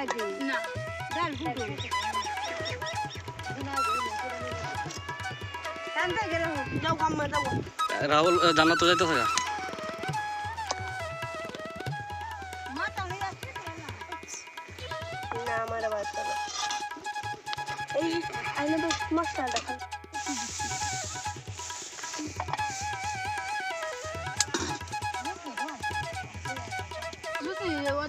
কলা না ডাল ফুটো রাহুল জান্নাত তো যাইতে থাকা না আমার আবার এই আইনে তো মশলা দেখো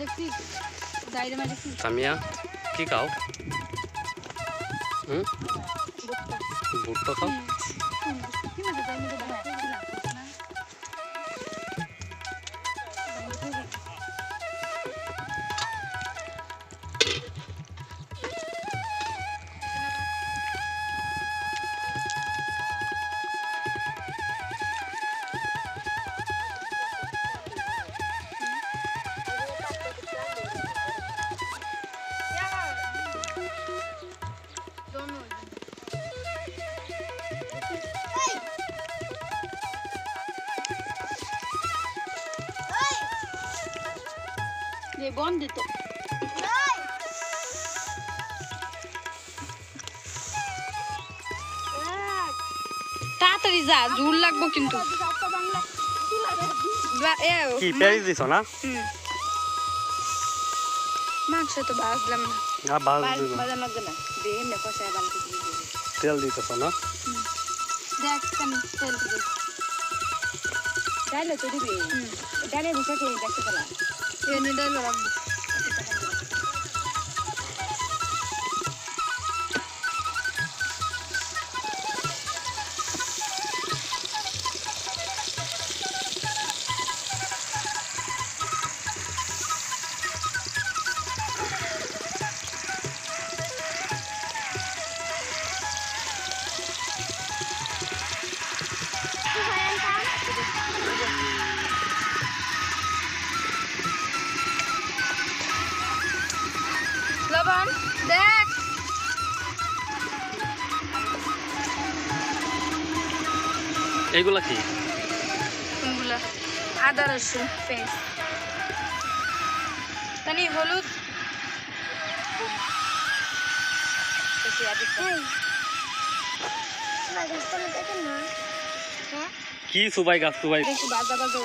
দেখছি সামিয়া কি খাও? হুম? ভুট্টা খাও? যে বন্ধ দিত তাড়াতাড়ি যা জোর লাগবো কিন্তু। কি পেঁয়াজ দিছ না? মাংস তো ভাজলাম না। বাজ দিব লাগবে না। দিয়ে এমনি কষায় বালতি তেল দিতেছ না? দেখ তেল দিবি। তো দিবি। হুম। ডাইলে ভিসা খেয়ে দেখতে পেলাম। এনে ডাইল রাখবো এইগুলা কি? কোনগুলা আদা রসুন পেস্ট। তানি হলুদ। কি সুবাই গাছ সুবাই। একটু বাজা বাজা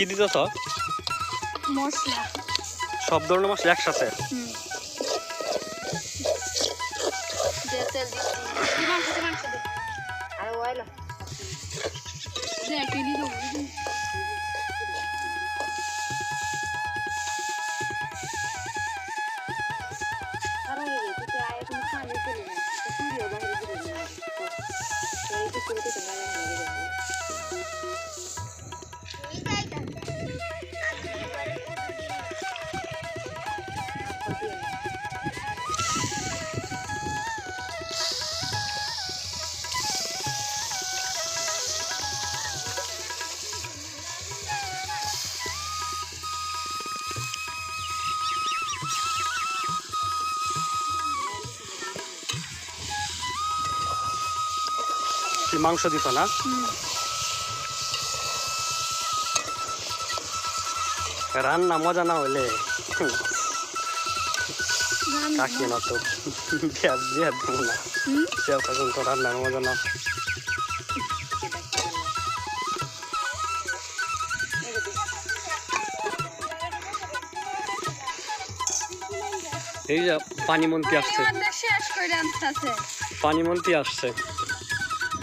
কি দিতেছ? মশলা। সব ধরনের মশলা একসাথে? হুম। মাংস দিছ না। রান্না মজা না হইলে হুম, কাকি না তো। বিয়া দেবো না। রান্নার মজা না। এই যে পানি মন্ত্রী আসছে রান্না শেষ করে আনতে আছে। পানি মন্ত্রী আসছে।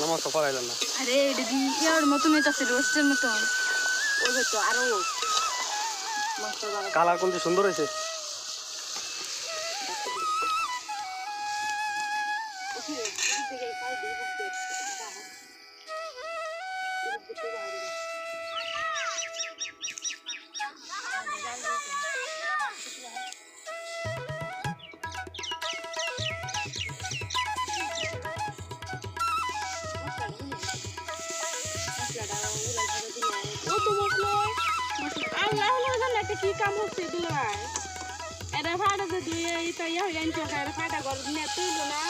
নামাজ তো পড়াইলেন না। আরে এটা দি ইয়ার মতন ছিল রোস্টের মতন? ওই তো আরও। কালার কোনটি সুন্দর হয়েছে ও তো বসল আল্লাহ আল্লাহ জানে একটা কি কাম হচ্ছে দুলাই এটা ফাটা যে দুই এটা ইয়া হয়ে আনছে এটা ফাটা গর নে তুইলো না।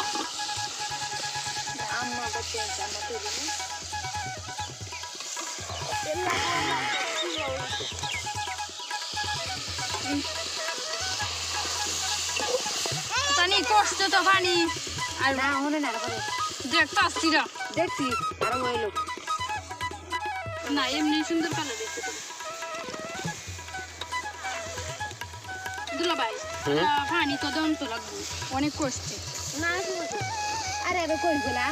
আম্মা বাচ্চা আছে আম্মা তুইলো না কষ্ট তো পানি। আর না হনে না দেখতে আসছি না দেখছি আরও ওই লোক না এমনি সুন্দর কালার দেখতে দুলা ভাই পানি তো দম তো লাগবে। অনেক কষ্ট। না আরে আরে কই গলা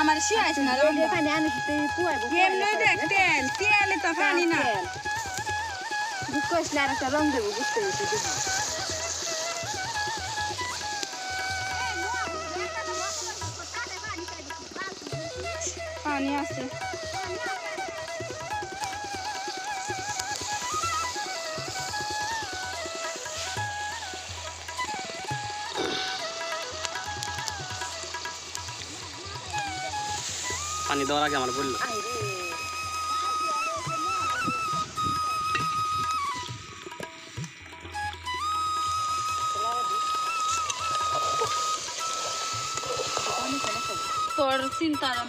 আমার শিয়াইছ না রোডে পানি আনে তুই পুয়াইবো? এমনি দেখতেন তেলে তো পানি না। দুঃখ আসলে আর একটা রং দেবো বুঝতে পেরেছি পানি আছে। পানি দেওয়ার আগে আমার বলল।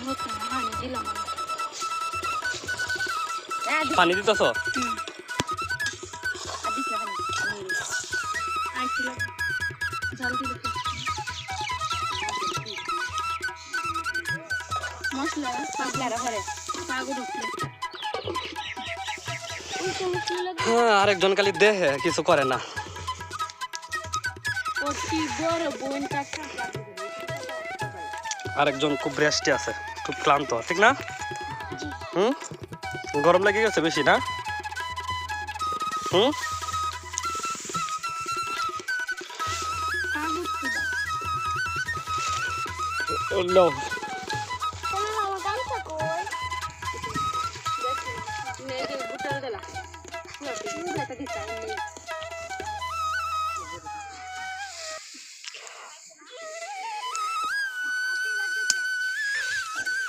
হচ্ছে পানি দিলাম আমি পানি দিতেছ? জল দিলে তো। মশলা পাগলারা ঘরে পাগল উঠলে হ্যাঁ আরেকজন খালি দেহে কিছু করে না ও কি বড় বোনটা কাকা আরেকজন খুব রেস্টে আছে খুব ক্লান্ত ঠিক না হুম গরম লেগে গেছে বেশি না হুম পাগল উঠছিল Oh, no.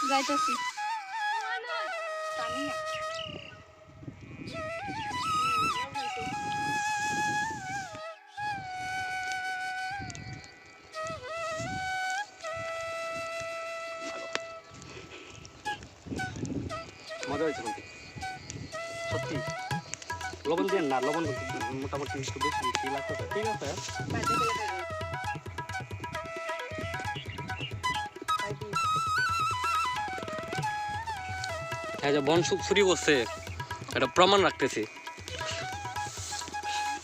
যাইতাছি পানি মজা হয়েছে কিন্তু সত্যি। লবণ দিয়ে না লবণ মোটামুটি একটু বেশি ফিল ঠিক আছে হ্যাঁ যে বন সুপ চুরি করছে এটা প্রমাণ রাখতেছি।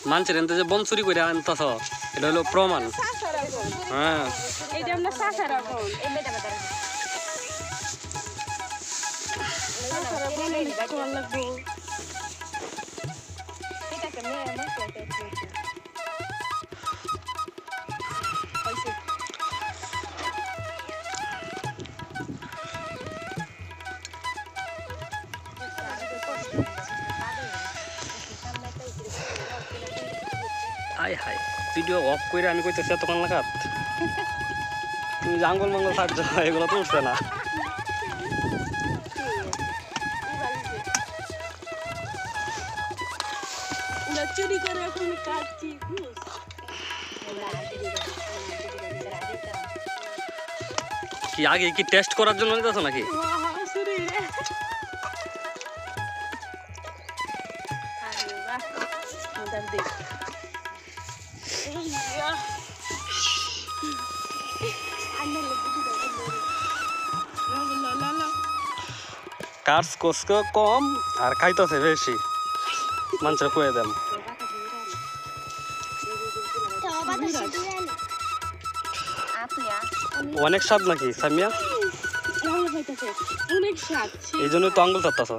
মানছে এনতে যে বন চুরি করে আনতেছ এটা হলো প্রমাণ। হ্যাঁ। এইটা ভিডিও অফ করে আমি কইতেছি এতক্ষণ লাগাত তুমি আঙ্গুল মাঙ্গল সাহায্য এগুলো তো উঠছে না চুরি করে এখন কাটছি কি আগে কি টেস্ট করার জন্য নিতেছ নাকি? কাজ করছে কম আর খাইতেছে বেশি। মানুষের কয়ে দেন। অনেক স্বাদ নাকি সামিয়া? এই জন্য তো আঙ্গুল চাপতাছ।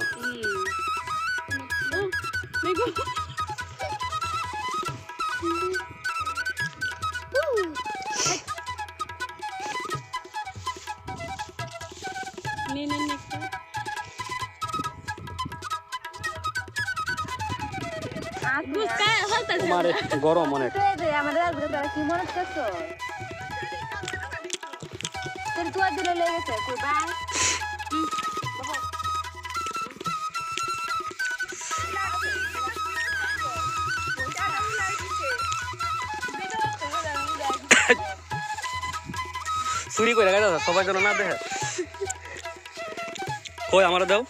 কই বাই। চুরি করে গেছে সবাই যেন না দেখে। কই আমার দাও।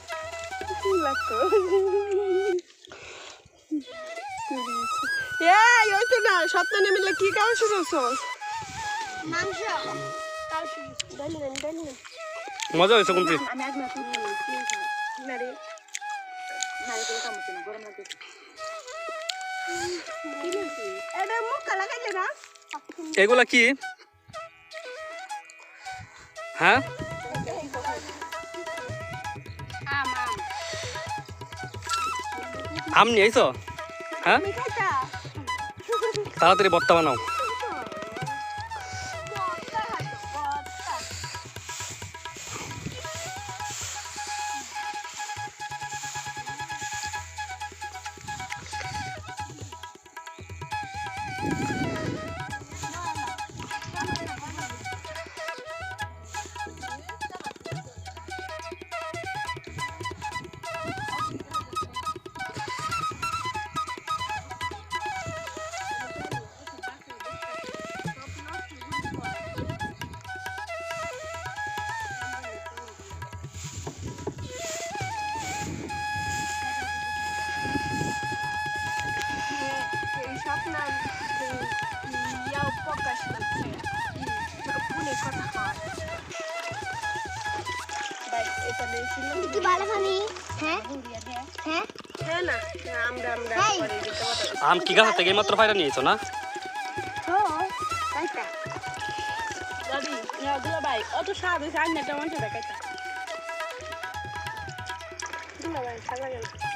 না সপ্তাহে মিলে কি খাওয়া শুরু মজা হয়েছে কোনটি? এগুলা কি? হ্যাঁ? আম আম। আম নিয়ে আইছো? হ্যাঁ? তাড়াতাড়ি বর্তমান বানাও। আম কি গাছ থেকে মাত্র ফাইরা নিয়েছো না? ভাই